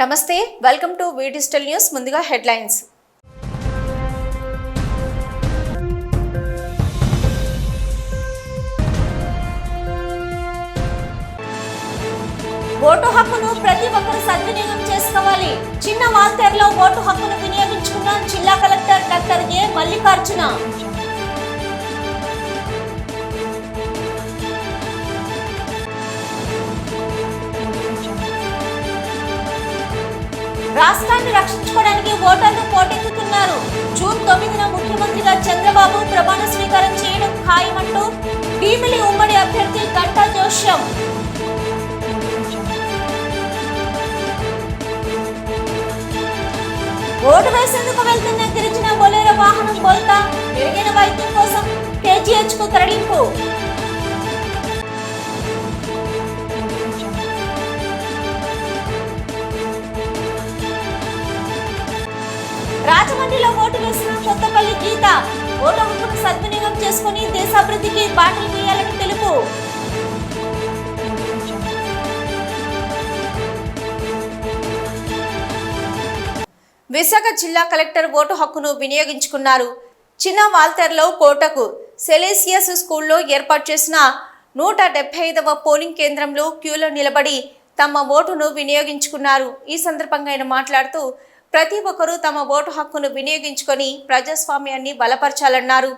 నమస్తే welcome to V digital news ముందుగా headlines vote హక్కును ప్రతి ఒక్కరు సద్వినియోగం చేసుకోవాలి. చిన్న వాల్తేరులో ఓటు హక్కును వినియోగించుకున్న జిల్లా కలెక్టర్ డాక్టర్ ఏ మల్లికార్జున. రాష్ట్రాన్ని రక్షించుకోవడానికి ఓటర్లు పోటెత్తుతున్నారు. జూన్ తొమ్మిదిన ముఖ్యమంత్రిగా చంద్రబాబు ప్రమాణ స్వీకారం చేయడం ఖాయమంటూ భీమిలి ఉమ్మడి అభ్యర్థి గంటా జోష్యం. ఓటు వేసేందుకు వెళ్తున్న గిరిజన బొలేరో వాహనం బోల్తా మెరుగైన వైద్యం కోసం కేజీహెచ్కు తరలింపు. రాజమండ్రిలో ఓటు వేసిన కొత్తపల్లి గీత ఓటు హక్కును సద్వినియోగం చేసుకుని దేశాభివృద్ధికి బాటలు వేయాలని తెలుపు విశాఖ జిల్లా కలెక్టర్ ఓటు హక్కును వినియోగించుకున్నారు. చిన్న వాల్తర్లో కోటకు సెలేసియస్ స్కూల్లో ఏర్పాటు చేసిన నూట డెబ్బై ఐదవ పోలింగ్ కేంద్రంలో క్యూలో నిలబడి తమ ఓటును వినియోగించుకున్నారు. ఈ సందర్భంగా ఆయన మాట్లాడుతూ ప్రతి ఒక్కరూ తమ ఓటు హక్కును వినియోగించుకొని ప్రజాస్వామ్యాన్ని బలపరచాలన్నారు.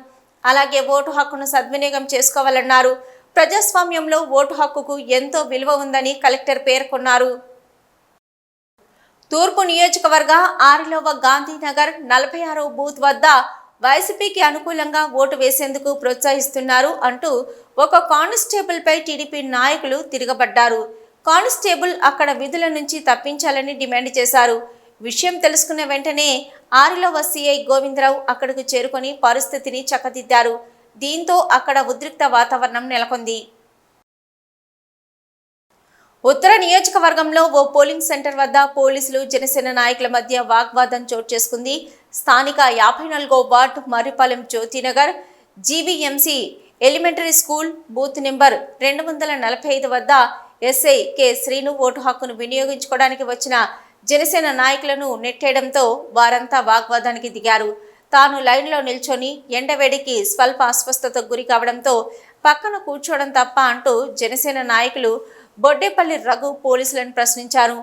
అలాగే ఓటు హక్కును సద్వినియోగం చేసుకోవాలన్నారు. ప్రజాస్వామ్యంలో ఓటు హక్కుకు ఎంతో విలువ ఉందని కలెక్టర్ పేర్కొన్నారు. తూర్పు నియోజకవర్గ ఆరులోవ గాంధీనగర్ నలభై ఆరో బూత్ వద్ద వైసీపీకి అనుకూలంగా ఓటు వేసేందుకు ప్రోత్సహిస్తున్నారు అంటూ ఒక కానిస్టేబుల్పై టీడీపీ నాయకులు తిరగబడ్డారు. కానిస్టేబుల్ అక్కడ విధుల నుంచి తప్పించాలని డిమాండ్ చేశారు. విషయం తెలుసుకున్న వెంటనే ఆరిలో సిఐ గోవిందరావు అక్కడకు చేరుకొని పరిస్థితిని చక్కదిద్దారు. దీంతో అక్కడ ఉద్రిక్త వాతావరణం నెలకొంది. ఉత్తర నియోజకవర్గంలో ఓ పోలింగ్ సెంటర్ వద్ద పోలీసులు జనసేన నాయకుల మధ్య వాగ్వాదం చోటు చేసుకుంది. స్థానిక యాభై నాలుగో ward Marripalem Jyothinagar GVMC elementary school booth number రెండు వందల నలభై ఐదు వద్ద ఎస్ఐ కె శ్రీను ఓటు హక్కును వినియోగించుకోవడానికి వచ్చిన జనసేన నాయకులను నెట్టేయడంతో వారంతా వాగ్వాదానికి దిగారు. తాను లైన్లో నిల్చొని ఎండవేడికి స్వల్ప అస్వస్థతకు గురి కావడంతో పక్కన కూర్చోవడం తప్ప అంటూ జనసేన నాయకులు బొడ్డేపల్లి రఘు పోలీసులను ప్రశ్నించారు.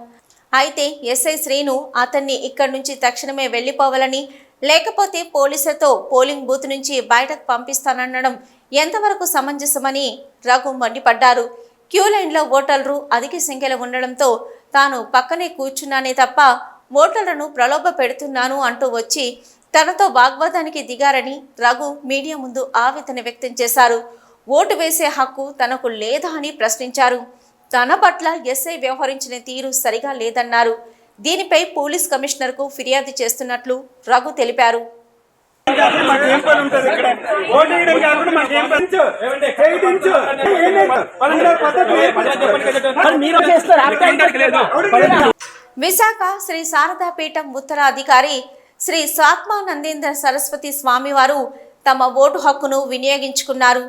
అయితే ఎస్ఐ శ్రీను అతన్ని ఇక్కడి నుంచి తక్షణమే వెళ్ళిపోవాలని లేకపోతే పోలీసులతో పోలింగ్ బూత్ నుంచి బయటకు పంపిస్తాననడం ఎంతవరకు సమంజసమని రఘు మండిపడ్డారు. క్యూ లైన్లో ఓటర్లు అధిక సంఖ్యలో ఉండడంతో తాను పక్కనే కూర్చున్నానే తప్ప ఓటర్లను ప్రలోభ పెడుతున్నాను అంటూ వచ్చి తనతో వాగ్వాదానికి దిగారని రఘు మీడియా ముందు ఆవేదన వ్యక్తం చేశారు. ఓటు వేసే హక్కు తనకు లేదా అని ప్రశ్నించారు. తన పట్ల ఎస్ఐ వ్యవహరించిన తీరు సరిగా లేదన్నారు. దీనిపై పోలీస్ కమిషనర్కు ఫిర్యాదు చేస్తున్నట్లు రఘు తెలిపారు. మాకు ఏం పని ఉంటుంది ఇక్కడ? ఓటు వేయడం కాకుండా మాకు ఏం పని చేయించు మరి చేస్తారు? విశాఖ శ్రీ శారదాపీఠం ఉత్తరాధికారి శ్రీ స్వాత్మానందేంద్ర సరస్వతి స్వామివారు తమ ఓటు హక్కును వినియోగించుకున్నారు.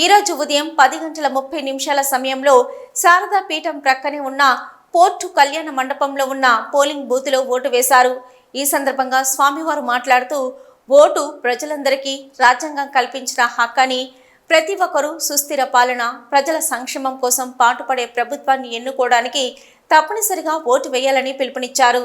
ఈ రోజు ఉదయం పది గంటల ముప్పై నిమిషాల సమయంలో శారదాపీఠం ప్రక్కనే ఉన్న పోర్టు కళ్యాణ మండపంలో ఉన్న పోలింగ్ బూత్లో ఓటు వేశారు. ఈ సందర్భంగా స్వామివారు మాట్లాడుతూ ఓటు ప్రజలందరికీ రాజ్యాంగం కల్పించిన హక్కని ప్రతి ఒక్కరూ సుస్థిర పాలన ప్రజల సంక్షేమం కోసం పాటుపడే ప్రభుత్వాన్ని ఎన్నుకోవడానికి తప్పనిసరిగా ఓటు వేయాలని పిలుపునిచ్చారు.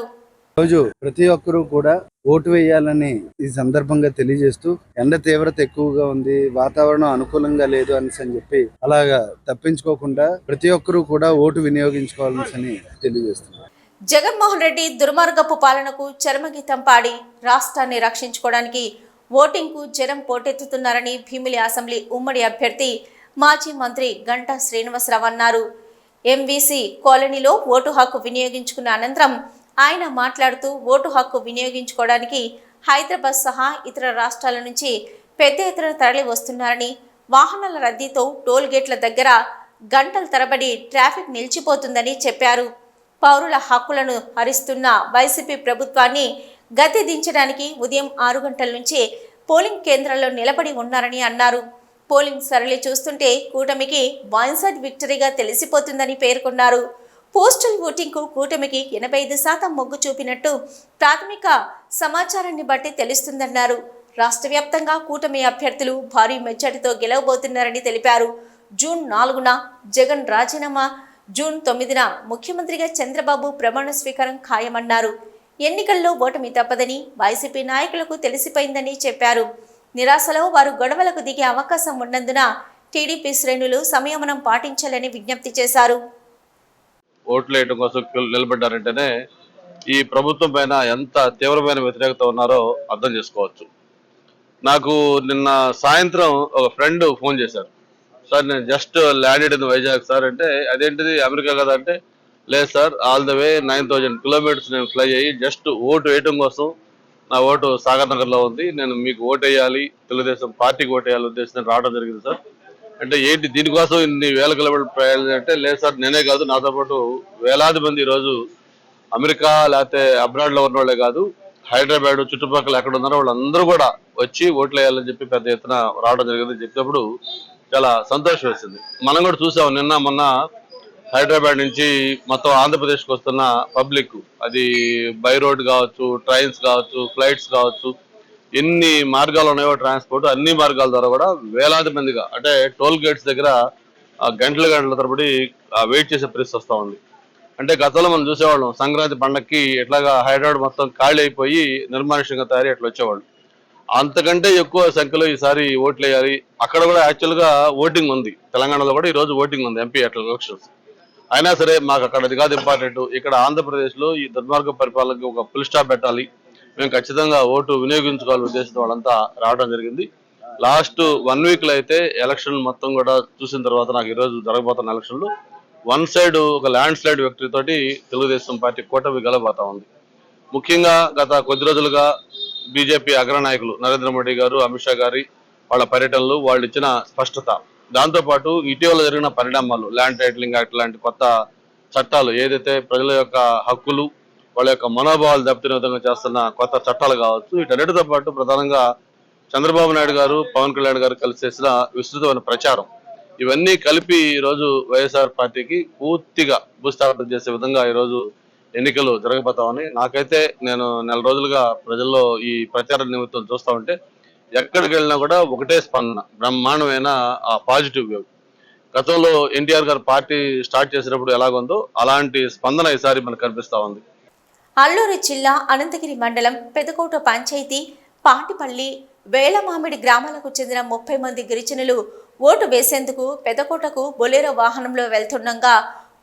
రోజు ప్రతి ఒక్కరూ కూడా ఓటు వేయాలని ఈ సందర్భంగా తెలియజేస్తూ ఎండ తీవ్రత ఎక్కువగా ఉంది వాతావరణం అనుకూలంగా లేదు అని చెప్పి అలాగా తప్పించుకోకుండా ప్రతి ఒక్కరూ కూడా ఓటు వినియోగించుకోవాలని తెలియజేస్తున్నారు జగన్మోహన్ రెడ్డి దుర్మార్గపు పాలనకు చరమగీతం పాడి రాష్ట్రాన్ని రక్షించుకోవడానికి ఓటింగ్కు జనం పోటెత్తుతున్నారని భీమిలి అసెంబ్లీ ఉమ్మడి అభ్యర్థి మాజీ మంత్రి గంటా శ్రీనివాసరావు అన్నారు. ఎంవీసీ కాలనీలో ఓటు హక్కు వినియోగించుకున్న అనంతరం ఆయన మాట్లాడుతూ ఓటు హక్కు వినియోగించుకోవడానికి హైదరాబాద్ సహా ఇతర రాష్ట్రాల నుంచి పెద్ద ఎత్తున తరలి వస్తున్నారని వాహనాల రద్దీతో టోల్ గేట్ల దగ్గర గంటల తరబడి ట్రాఫిక్ నిలిచిపోతుందని చెప్పారు. పౌరుల హక్కులను హరిస్తున్న వైసీపీ ప్రభుత్వాన్ని గతి దించడానికి ఉదయం ఆరు గంటల నుంచే పోలింగ్ కేంద్రాల్లో నిలబడి ఉన్నారని అన్నారు. పోలింగ్ సరళి చూస్తుంటే కూటమికి వాయిన్సైడ్ విక్టరీగా తెలిసిపోతుందని పేర్కొన్నారు. పోస్టల్ ఓటింగ్కు కూటమికి ఎనభై ఐదు శాతం మొగ్గు చూపినట్టు ప్రాథమిక సమాచారాన్ని బట్టి తెలుస్తుందన్నారు. రాష్ట్ర వ్యాప్తంగా కూటమి అభ్యర్థులు భారీ మెజార్టీతో గెలవబోతున్నారని తెలిపారు. జూన్ నాలుగున జగన్ రాజీనామా జూన్ తొమ్మిదిన ముఖ్యమంత్రిగా చంద్రబాబు ప్రమాణ స్వీకారం ఖాయమన్నారు. ఎన్నికల్లో ఓటమి తప్పదని వైసీపీ నాయకులకు తెలిసిపోయిందని చెప్పారు. నిరాశలో వారు గొడవలకు దిగే అవకాశం ఉన్నందున టీడీపీ శ్రేణులు సంయమనం పాటించాలని విజ్ఞప్తి చేశారు. ఓట్లు కోసం నిలబడ్డారంటేనే ఈ ప్రభుత్వం పైన ఎంత తీవ్రమైన వ్యతిరేకత ఉన్నారో అర్థం చేసుకోవచ్చు. నాకు నిన్న సాయంత్రం ఒక ఫ్రెండ్ ఫోన్ చేశారు. సార్ నేను just landed in Vizag sir. అంటే అదేంటిది అమెరికా కదా అంటే లేదు sir all the way nine thousand kilometers నేను ఫ్లై అయ్యి జస్ట్ ఓటు వేయటం కోసం నా ఓటు సాగర్ నగర్లో ఉంది. నేను మీకు ఓటు వేయాలి తెలుగుదేశం పార్టీకి ఓటు వేయాలి ఉద్దేశం రావడం జరిగింది సార్. అంటే ఏంటి దీనికోసం ఇన్ని వేల కిలోమీటర్ ప్రయాణం అంటే లేదు సార్ నేనే కాదు నాతో పాటు వేలాది మంది ఈరోజు అమెరికా లేకపోతే అబ్రాడ్లో ఉన్న వాళ్ళే కాదు హైదరాబాద్ చుట్టుపక్కల ఎక్కడ ఉన్నారో వాళ్ళందరూ కూడా వచ్చి ఓట్లు వేయాలని చెప్పి పెద్ద ఎత్తున రావడం జరిగింది చెప్పినప్పుడు చాలా సంతోషం వేసింది. మనం కూడా చూసాం నిన్న మొన్న హైదరాబాద్ నుంచి మొత్తం ఆంధ్రప్రదేశ్కి వస్తున్న పబ్లిక్. అది బై రోడ్ కావచ్చు ట్రైన్స్ కావచ్చు ఫ్లైట్స్ కావచ్చు ఎన్ని మార్గాలు ఉన్నాయో ట్రాన్స్పోర్ట్ అన్ని మార్గాల ద్వారా కూడా వేలాది మందిగా అంటే టోల్ గేట్స్ దగ్గర ఆ, గంటల గంటల తరబడి వెయిట్ చేసే పరిస్థితి వస్తూ ఉంది. అంటే గతంలో మనం చూసేవాళ్ళం సంక్రాంతి పండక్కి ఎట్లాగా హైదరాబాద్ మొత్తం ఖాళీ అయిపోయి నిర్మానుష్యంగా తయారీ అట్లా వచ్చేవాళ్ళు. అంతకంటే ఎక్కువ సంఖ్యలో ఈసారి ఓట్లు వేయాలి అక్కడ కూడా యాక్చువల్గా ఓటింగ్ ఉంది. తెలంగాణలో కూడా ఈ రోజు ఓటింగ్ ఉంది ఎంపీ అట్ల ఎలక్షన్స్ అయినా సరే మాకు అక్కడ అది కాదు ఇంపార్టెంట్. ఇక్కడ ఆంధ్రప్రదేశ్లో ఈ దుర్మార్గ పరిపాలనకి ఒక ఫుల్ స్టాప్ పెట్టాలి. మేము ఖచ్చితంగా ఓటు వినియోగించుకోవాలి ఉద్దేశంతో వాళ్ళంతా రావడం జరిగింది. లాస్ట్ వన్ వీక్లో అయితే ఎలక్షన్ మొత్తం కూడా చూసిన తర్వాత నాకు ఈరోజు జరగబోతున్న ఎలక్షన్లు. వన్ సైడ్ ఒక ల్యాండ్ స్లైడ్ వ్యక్తితోటి తెలుగుదేశం పార్టీ కూటమి గెలబోతా ఉంది. ముఖ్యంగా గత కొద్ది రోజులుగా బీజేపీ అగ్రనాయకులు నరేంద్ర మోడీ గారు అమిత్ షా గారి వాళ్ళ పర్యటనలు వాళ్ళు ఇచ్చిన స్పష్టత. దాంతోపాటు ఇటీవల జరిగిన పరిణామాలు ల్యాండ్ టైటిలింగ్ యాక్ట్ లాంటి కొత్త చట్టాలు ఏదైతే ప్రజల యొక్క హక్కులు వాళ్ళ యొక్క మనోభావాలు దెబ్బతినే విధంగా చేస్తున్న కొత్త చట్టాలు కావచ్చు వీటన్నిటితో పాటు ప్రధానంగా చంద్రబాబు నాయుడు గారు పవన్ కళ్యాణ్ గారు కలిసి చేసిన విస్తృతమైన ప్రచారం. ఇవన్నీ కలిపి ఈ రోజు వైఎస్ఆర్ పార్టీకి పూర్తిగా భూస్థాపన చేసే విధంగా ఈ రోజు ఎన్నికలు జరగబోతామని నాకైతే నేను నెల రోజులుగా ప్రజల్లో ఈ ప్రచార నిమిత్తం చూస్తా ఉంటే ఎక్కడికి వెళ్ళినా కూడా ఒకటే స్పందన బ్రహ్మాండమైన ఆ పాజిటివ్ వ్యూ గతంలో ఎన్టీఆర్ గారు పార్టీ స్టార్ట్ చేసినప్పుడు ఎలాగుందో అలాంటి స్పందన ఈసారి మనకు కనిపిస్తూ ఉంది. అల్లూరు జిల్లా అనంతగిరి మండలం పెదకోట పంచాయతీ పాటిపల్లి వేలమామిడి గ్రామాలకు చెందిన ముప్పై మంది గిరిజనులు ఓటు వేసేందుకు పెదకోటకు బొలేరో వాహనంలో వెళ్తుండగా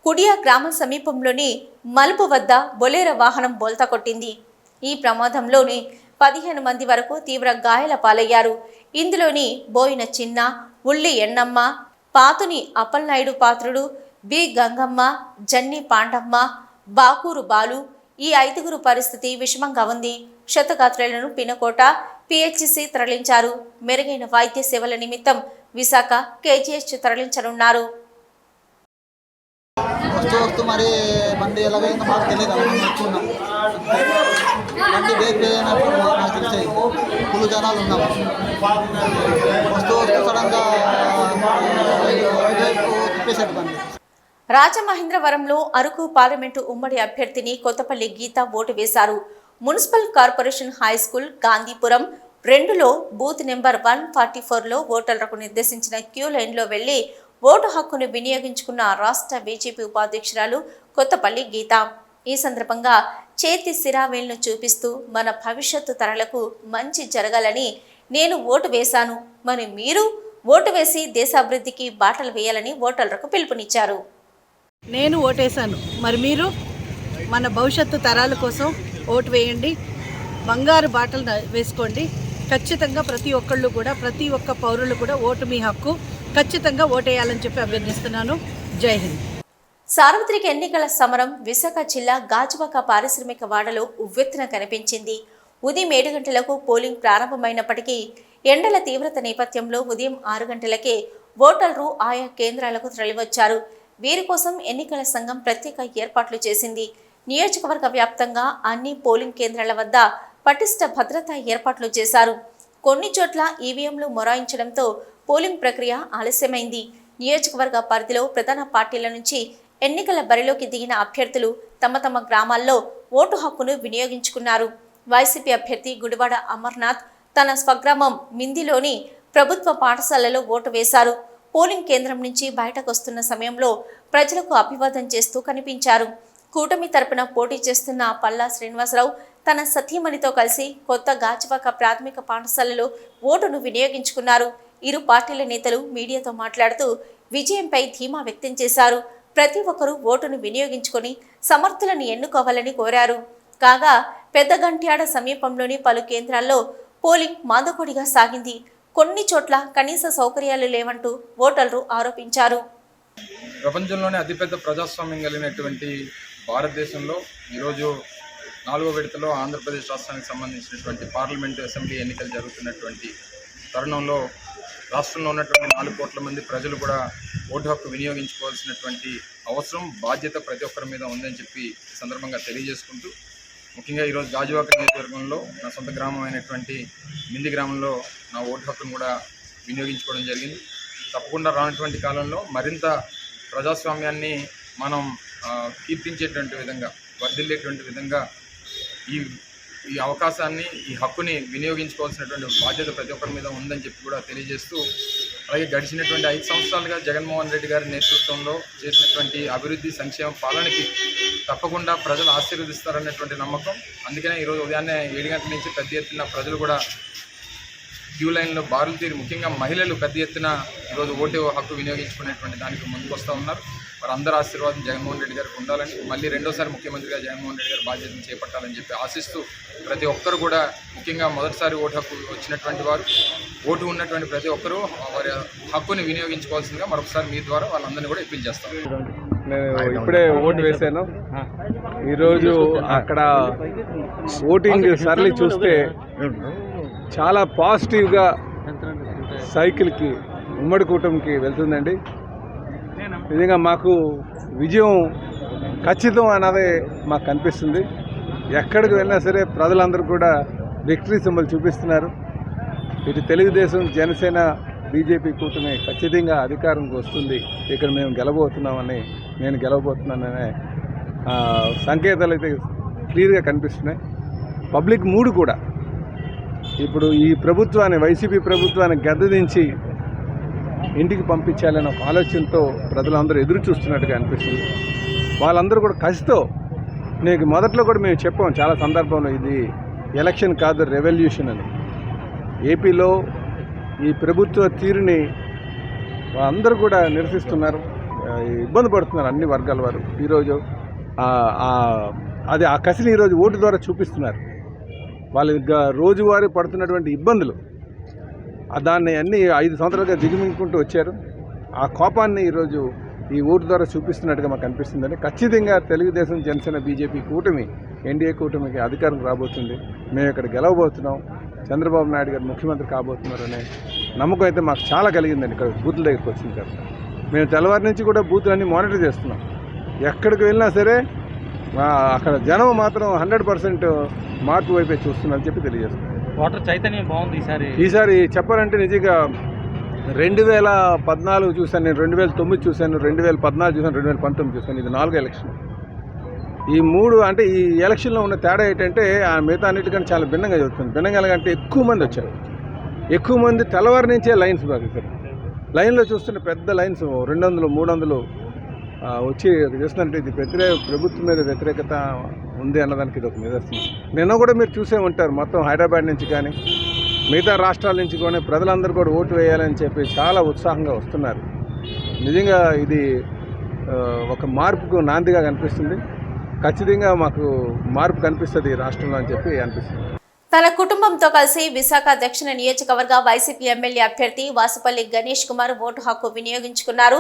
కుడియా గ్రామం సమీపంలోని మలుపు వద్ద బొలేర వాహనం బోల్తా కొట్టింది. ఈ ప్రమాదంలోని పదిహేను మంది వరకు తీవ్ర గాయాల పాలయ్యారు. ఇందులోని బోయిన చిన్న ఉల్లి ఎన్నమ్మ పాతుని అప్పలనాయుడు పాత్రుడు బి. గంగమ్మ జన్ని పాండమ్మ బాకూరు బాలు ఈ ఐదుగురు పరిస్థితి విషమంగా ఉంది. క్షతగాత్రులను పినకోట పిహెచ్సి తరలించారు. మెరుగైన వైద్య సేవల నిమిత్తం విశాఖ కేజీహెచ్ తరలించనున్నారు. వస్తూ వస్తూ మరి బండి ఎలాగైందో మాకు తెలియదు అలా నడుచుకున్నాం బండి బ్రేక్ అయినప్పుడు నాకు తెలిసాయి ఫుల్ జనాలు ఉన్నాం. వస్తూ వస్తూ సడన్గా వైపు తిప్పేశాడు బండి. రాజమహేంద్రవరంలో అరకు పార్లమెంటు ఉమ్మడి అభ్యర్థిని కొత్తపల్లి గీత ఓటు వేశారు. Municipal corporation high school Gandhipuram రెండులో బూత్ నెంబర్ వన్ ఫార్టీ ఫోర్లో ఓటర్లకు నిర్దేశించిన క్యూ లైన్లో వెళ్ళి ఓటు హక్కును వినియోగించుకున్న రాష్ట్ర బీజేపీ ఉపాధ్యక్షురాలు కొత్తపల్లి గీత. ఈ సందర్భంగా చేతి సిరావేల్ను చూపిస్తూ మన భవిష్యత్తు తరాలకు మంచి జరగాలని నేను ఓటు వేశాను. మరి మీరు ఓటు వేసి దేశాభివృద్ధికి బాటలు వేయాలని ఓటర్లకు పిలుపునిచ్చారు. నేను ఓటేశాను మరి మీరు మన భవిష్యత్తు తరాల కోసం ఓటు వేయండి. బంగారు బాటలు వేసుకోండి. ఖచ్చితంగా ప్రతి ఒక్కళ్ళు కూడా ప్రతి ఒక్క పౌరులు కూడా ఓటు మీ హక్కు ఖచ్చితంగా ఓటేయాలని చెప్పి అభ్యర్థిస్తున్నాను. జై హింద్. సార్వత్రిక ఎన్నికల సమరం విశాఖ జిల్లా గాజువాక పారిశ్రామిక వాడలో ఉవ్వెత్తున కనిపించింది. ఉదయం ఏడు గంటలకు పోలింగ్ ప్రారంభమైనప్పటికీ ఎండల తీవ్రత నేపథ్యంలో ఉదయం ఆరు గంటలకే ఓటర్లు ఆయా కేంద్రాలకు తరలివచ్చారు. వీరి కోసం ఎన్నికల సంఘం ప్రత్యేక ఏర్పాట్లు చేసింది. నియోజకవర్గ వ్యాప్తంగా అన్ని పోలింగ్ కేంద్రాల వద్ద పటిష్ట భద్రతా ఏర్పాట్లు చేశారు. కొన్ని చోట్ల ఈవీఎంలు మొరాయించడంతో పోలింగ్ ప్రక్రియ ఆలస్యమైంది. నియోజకవర్గ పరిధిలో ప్రధాన పార్టీల నుంచి ఎన్నికల బరిలోకి దిగిన అభ్యర్థులు తమ తమ గ్రామాల్లో ఓటు హక్కును వినియోగించుకున్నారు. వైసీపీ అభ్యర్థి గుడివాడ అమర్నాథ్ తన స్వగ్రామం మిందిలోని ప్రభుత్వ పాఠశాలలో ఓటు వేశారు. పోలింగ్ కేంద్రం నుంచి బయటకొస్తున్న సమయంలో ప్రజలకు అభివాదం చేస్తూ కనిపించారు. కూటమి తరపున పోటీ చేస్తున్న పల్లా శ్రీనివాసరావు తన సతీమణితో కలిసి కొత్త గాజువాక ప్రాథమిక పాఠశాలలో ఓటును వినియోగించుకున్నారు. ఇరు పార్టీల నేతలు మీడియాతో మాట్లాడుతూ విజయంపై ధీమా వ్యక్తం చేశారు. ప్రతి ఒక్కరూ ఓటును వినియోగించుకొని సమర్థులను ఎన్నుకోవాలని కోరారు. కాగా పెద్దగంట్యాడ సమీపంలోని పలు కేంద్రాల్లో పోలింగ్ మాదకొడిగా సాగింది. కొన్ని చోట్ల కనీస సౌకర్యాలు లేవంటూ ఓటర్లు ఆరోపించారు. ప్రపంచంలోనే అతిపెద్ద ప్రజాస్వామ్యం కలిగినటువంటి భారతదేశంలో ఈరోజు నాలుగో విడతలో ఆంధ్రప్రదేశ్ రాష్ట్రానికి సంబంధించినటువంటి పార్లమెంటు అసెంబ్లీ ఎన్నికలు జరుగుతున్నటువంటి తరుణంలో రాష్ట్రంలో ఉన్నటువంటి నాలుగు కోట్ల మంది ప్రజలు కూడా ఓటు హక్కు వినియోగించుకోవాల్సినటువంటి అవసరం బాధ్యత ప్రతి ఒక్కరి మీద ఉందని చెప్పి సందర్భంగా తెలియజేసుకుంటూ ముఖ్యంగా ఈరోజు గాజువాక నియోజకవర్గంలో నా సొంత గ్రామం అయినటువంటి మింది గ్రామంలో నా ఓటు హక్కును కూడా వినియోగించుకోవడం జరిగింది. తప్పకుండా రానటువంటి కాలంలో మరింత ప్రజాస్వామ్యాన్ని మనం కీర్తించేటువంటి విధంగా వర్ధిల్లేటువంటి విధంగా ఈ ఈ అవకాశాన్ని ఈ హక్కుని వినియోగించుకోవాల్సినటువంటి బాధ్యత ప్రతి ఒక్కరి మీద ఉందని చెప్పి కూడా తెలియజేస్తూ అలాగే గడిచినటువంటి ఐదు సంవత్సరాలుగా జగన్మోహన్ రెడ్డి గారి నేతృత్వంలో చేసినటువంటి అభివృద్ధి సంక్షేమ పాలనకి తప్పకుండా ప్రజలు ఆశీర్వదిస్తారనేటువంటి నమ్మకం. అందుకనే ఈరోజు ఉదయాన్నే ఏడు గంటల నుంచి పెద్ద ఎత్తున ప్రజలు కూడా క్యూ లైన్లో బారులు తీరి ముఖ్యంగా మహిళలు పెద్ద ఎత్తున ఈరోజు ఓటు హక్కు వినియోగించుకునేటువంటి దానికి ముందుకు వస్తూ ఉన్నారు. అందరి ఆశీర్వాదం జగన్మోహన్ రెడ్డి గారికి ఉండాలని మళ్ళీ రెండోసారి ముఖ్యమంత్రిగా జగన్మోహన్ రెడ్డి గారు బాధ్యతను చేపట్టాలని చెప్పి ఆశిస్తూ ప్రతి ఒక్కరు కూడా ముఖ్యంగా మొదటిసారి ఓటు హక్కు వచ్చినటువంటి వారు ఓటు ఉన్నటువంటి ప్రతి ఒక్కరూ వారి హక్కుని వినియోగించుకోవాల్సిందిగా మరొకసారి మీ ద్వారా వాళ్ళందరినీ కూడా అప్పీల్ చేస్తాం. నేను ఇప్పుడే ఓటు వేశాను. ఈరోజు అక్కడ ఓటింగ్ సరళి చూస్తే చాలా పాజిటివ్గా సైకిల్కి ఉమ్మడి కూటమికి వెళ్తుందండి. నిజంగా మాకు విజయం ఖచ్చితం అన్నదే మాకు కనిపిస్తుంది. ఎక్కడికి వెళ్ళినా సరే ప్రజలందరూ కూడా విక్టరీ సింబల్ చూపిస్తున్నారు. ఇటు తెలుగుదేశం జనసేన బీజేపీ కూటమి ఖచ్చితంగా అధికారంకి వస్తుంది. ఇక్కడ మేము గెలబోతున్నామని నేను గెలవబోతున్నాననే సంకేతాలు అయితే క్లియర్గా కనిపిస్తున్నాయి. పబ్లిక్ మూడు కూడా. ఇప్పుడు ఈ ప్రభుత్వాన్ని వైసీపీ ప్రభుత్వాన్ని గద్దదించి ఇంటికి పంపించాలనే ఒక ఆలోచనతో ప్రజలందరూ ఎదురు చూస్తున్నట్టుగా అనిపిస్తుంది. వాళ్ళందరూ కూడా కసితో నీకు మొదట్లో కూడా మేము చెప్పాం చాలా సందర్భంలో ఇది ఎలక్షన్ కాదు రెవల్యూషన్ అని. ఏపీలో ఈ ప్రభుత్వ తీరుని అందరూ కూడా నిరసిస్తున్నారు. ఇబ్బంది పడుతున్నారు అన్ని వర్గాల వారు. ఈరోజు అది ఆ కసిని ఈరోజు ఓటు ద్వారా చూపిస్తున్నారు. వాళ్ళ రోజువారీ పడుతున్నటువంటి ఇబ్బందులు. దాన్ని అన్ని ఐదు సంవత్సరాలుగా దిగుమింగుకుంటూ వచ్చారు. ఆ కోపాన్ని ఈరోజు ఈ ఊరు ద్వారా చూపిస్తున్నట్టుగా మాకు అనిపిస్తుందని ఖచ్చితంగా తెలుగుదేశం జనసేన బీజేపీ కూటమి ఎన్డీఏ కూటమికి అధికారం రాబోతుంది. మేము ఇక్కడ గెలవబోతున్నాం. చంద్రబాబు నాయుడు గారు ముఖ్యమంత్రి కాబోతున్నారనే నమ్మకం అయితే మాకు చాలా కలిగిందండి. ఇక్కడ బూతుల దగ్గరికి వచ్చిన తర్వాత మేము తెల్లవారి నుంచి కూడా బూతులన్నీ మానిటర్ చేస్తున్నాం. ఎక్కడికి వెళ్ళినా సరే అక్కడ జనం మాత్రం హండ్రెడ్ పర్సెంట్ మార్పు వైపే చూస్తున్నారని చెప్పి తెలియజేస్తున్నాం. వాటర్ చైతన్యం బాగుంది ఈసారి. ఈసారి చెప్పాలంటే నిజంగా రెండు వేల పద్నాలుగు చూశాను నేను రెండు వేల తొమ్మిది చూశాను రెండు వేల పద్నాలుగు చూశాను రెండు వేల పంతొమ్మిది చూశాను. ఇది నాలుగు ఎలక్షన్. ఈ మూడు అంటే ఈ ఎలక్షన్లో ఉన్న తేడా ఏంటంటే ఆ మిగతా అన్నిటికంటే చాలా భిన్నంగా జరుగుతుంది. భిన్నంగా ఎలాగంటే ఎక్కువ మంది వచ్చారు. ఎక్కువ మంది తెల్లవారి నుంచే లైన్స్ బాగా లైన్లో చూస్తుంటే పెద్ద లైన్స్ రెండు వందలు మూడు వందలు వచ్చి చేస్తుందంటే ఇది వ్యతిరేక ప్రభుత్వం మీద వ్యతిరేకత ఉంది అన్నదానికి ఇది ఒక నిదర్శనం. నిన్న కూడా మీరు చూసే ఉంటారు మొత్తం హైదరాబాద్ నుంచి కానీ మిగతా రాష్ట్రాల నుంచి కూడా ప్రజలందరూ కూడా ఓటు వేయాలని చెప్పి చాలా ఉత్సాహంగా వస్తున్నారు. నిజంగా ఇది ఒక మార్పుకు నాందిగా కనిపిస్తుంది. ఖచ్చితంగా మాకు మార్పు కనిపిస్తుంది ఈ రాష్ట్రంలో అని చెప్పి అనిపిస్తుంది. తన కుటుంబంతో కలిసి విశాఖ దక్షిణ నియోజకవర్గ వైసీపీ ఎమ్మెల్యే అభ్యర్థి వాసుపల్లి గణేష్ కుమార్ ఓటు హక్కు వినియోగించుకున్నారు.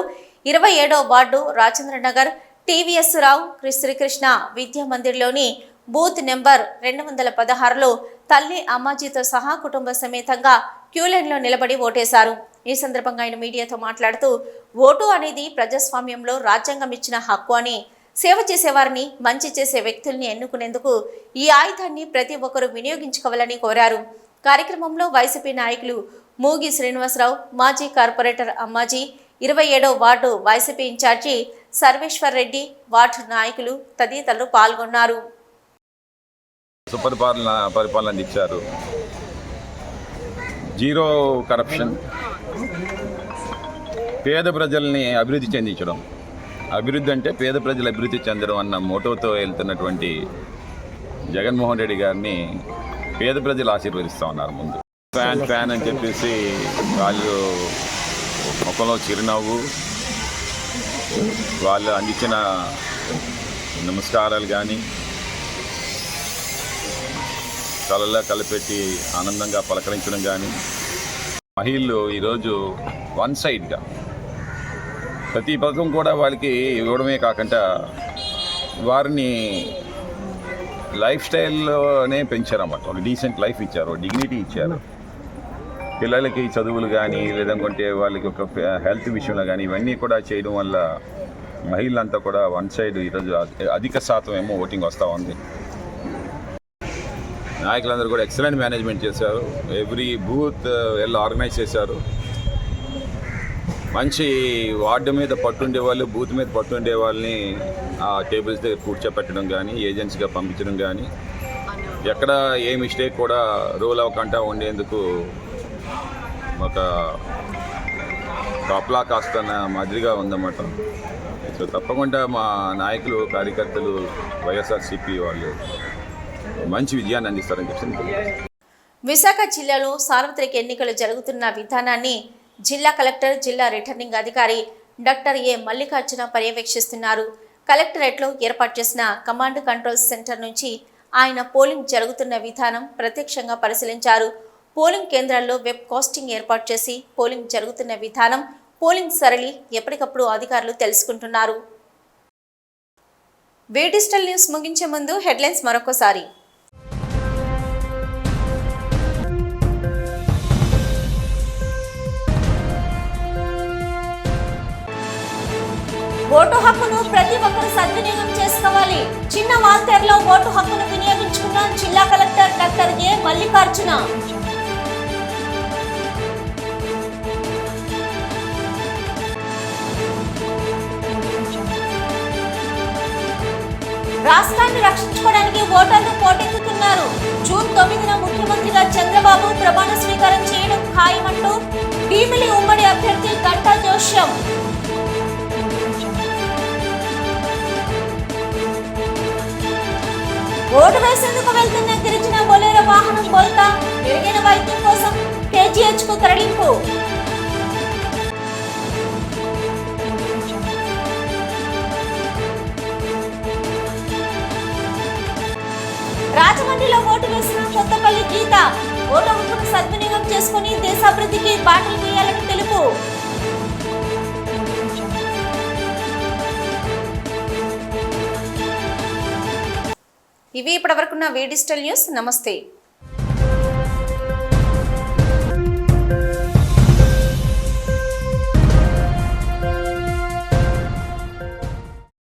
ఇరవై ఏడో వార్డు రాజేంద్రనగర్ టీవీఎస్ రావు శ్రీకృష్ణ విద్యా మందిర్లోని బూత్ నెంబర్ రెండు వందల పదహారులో తల్లి అమ్మాజీతో సహా కుటుంబ సమేతంగా క్యూలైన్లో నిలబడి ఓటేశారు. ఈ సందర్భంగా ఆయన మీడియాతో మాట్లాడుతూ ఓటు అనేది ప్రజాస్వామ్యంలో రాజ్యాంగం ఇచ్చిన హక్కు అని సేవ చేసేవారిని మంచి చేసే వ్యక్తుల్ని ఎన్నుకునేందుకు ఈ ఆయుధాన్ని ప్రతి ఒక్కరూ వినియోగించుకోవాలని కోరారు. కార్యక్రమంలో వైసీపీ నాయకులు మూగి శ్రీనివాసరావు మాజీ కార్పొరేటర్ అమ్మాజీ ఇరవై ఏడో ward YCP incharge Sarveswar Reddy ward నాయకులు తదితరులు పాల్గొన్నారు. సుపరిపాలన పరిపాలన ఇచ్చారు. జీరో కరప్షన్ పేద ప్రజల్ని అభివృద్ధి చెందించడం. అభివృద్ధి అంటే పేద ప్రజలు అభివృద్ధి చెందడం అన్న మోటోతో వెళ్తున్నటువంటి జగన్మోహన్ రెడ్డి గారిని పేద ప్రజలు ఆశీర్వదిస్తూ ఉన్నారు ముందు. ఫ్యాన్ ఫ్యాన్ అని చెప్పేసి వాళ్ళు ముఖంలో చిరునవ్వు వాళ్ళు అందించిన నమస్కారాలు కానీ కళ్ళల్లో కలిపెట్టి ఆనందంగా పలకరించడం కానీ మహిళలు ఈరోజు వన్ సైడ్గా ప్రతి పథకం కూడా వాళ్ళకి ఇవ్వడమే కాకుండా వారిని లైఫ్ స్టైల్లోనే పెంచారన్నమాట. ఒక డీసెంట్ లైఫ్ ఇచ్చారు డిగ్నిటీ ఇచ్చారు. పిల్లలకి చదువులు కానీ లేదంటే వాళ్ళకి ఒక హెల్త్ విషయంలో కానీ ఇవన్నీ కూడా చేయడం వల్ల మహిళలంతా కూడా వన్ సైడ్ ఈరోజు అధిక శాతం ఏమో ఓటింగ్ వస్తూ ఉంది. నాయకులందరూ కూడా ఎక్సలెంట్ మేనేజ్మెంట్ చేశారు. ఎవ్రీ బూత్ వెళ్ళి ఆర్గనైజ్ చేశారు. మంచి వార్డు మీద పట్టుండే వాళ్ళు బూత్ మీద పట్టుండే వాళ్ళని ఆ టేబుల్స్ దగ్గర కూర్చోపెట్టడం కానీ ఏజెన్సీగా పంపించడం కానీ ఎక్కడ ఏ మిస్టేక్ కూడా రూల్ అవ్వకుండా ఉండేందుకు ఒక కప్లా కాస్తున్న మాదిరిగా ఉందన్నమాట. సో తప్పకుండా మా నాయకులు కార్యకర్తలు వైఎస్ఆర్సీపీ వాళ్ళు మంచి విజయాన్ని అందిస్తారని చెప్పి విశాఖ జిల్లాలో సార్వత్రిక ఎన్నికలు జరుగుతున్న విధానాన్ని జిల్లా కలెక్టర్ జిల్లా రిటర్నింగ్ అధికారి డాక్టర్ ఏ మల్లికార్జున పర్యవేక్షిస్తున్నారు. కలెక్టరేట్లో ఏర్పాటు చేసిన కమాండ్ కంట్రోల్ సెంటర్ నుంచి ఆయన పోలింగ్ జరుగుతున్న విధానం ప్రత్యక్షంగా పరిశీలించారు. పోలింగ్ కేంద్రాల్లో వెబ్ కాస్టింగ్ ఏర్పాటు చేసి పోలింగ్ జరుగుతున్న విధానం పోలింగ్ సరళి ఎప్పటికప్పుడు అధికారులు తెలుసుకుంటున్నారు. వే డిజిటల్ న్యూస్ ముగించే ముందు హెడ్లైన్స్ మరొకసారి. ఓటు హక్కును ప్రతి ఒక్కరు సద్వినియోగం చేసుకోవాలి. చిన్న వాల్తేరులో ఓటు హక్కును వినియోగించుకున్న జిల్లా కలెక్టర్ డాక్టర్ ఏ మల్లికార్జున. రాష్ట్రాన్ని రక్షించుకోవడానికి ఓటర్లు పోటెత్తుతున్నారు. జూన్ తొమ్మిదిన ముఖ్యమంత్రిగా చంద్రబాబు ప్రమాణ స్వీకారం చేయడం ఖాయమంటూ భీమిలి ఉమ్మడి అభ్యర్థి గంటా జోష్యం. ఓటు వేసేందుకు వెళ్తున్న గిరిజన బొలేరో వాహనం బోల్తా మెరుగైన వైద్యం కోసం కేజీహెచ్కు తరలింపు. రాజమండ్రిలో ఓటు వేసిన కొత్తపల్లి గీత ఓటు హక్కును సద్వినియోగం చేసుకుని దేశాభివృద్ధికి బాటలు వేయాలని తెలుపు ఇవి ఇప్పటివరకున్న వే డిజిటల్ న్యూస్. నమస్తే.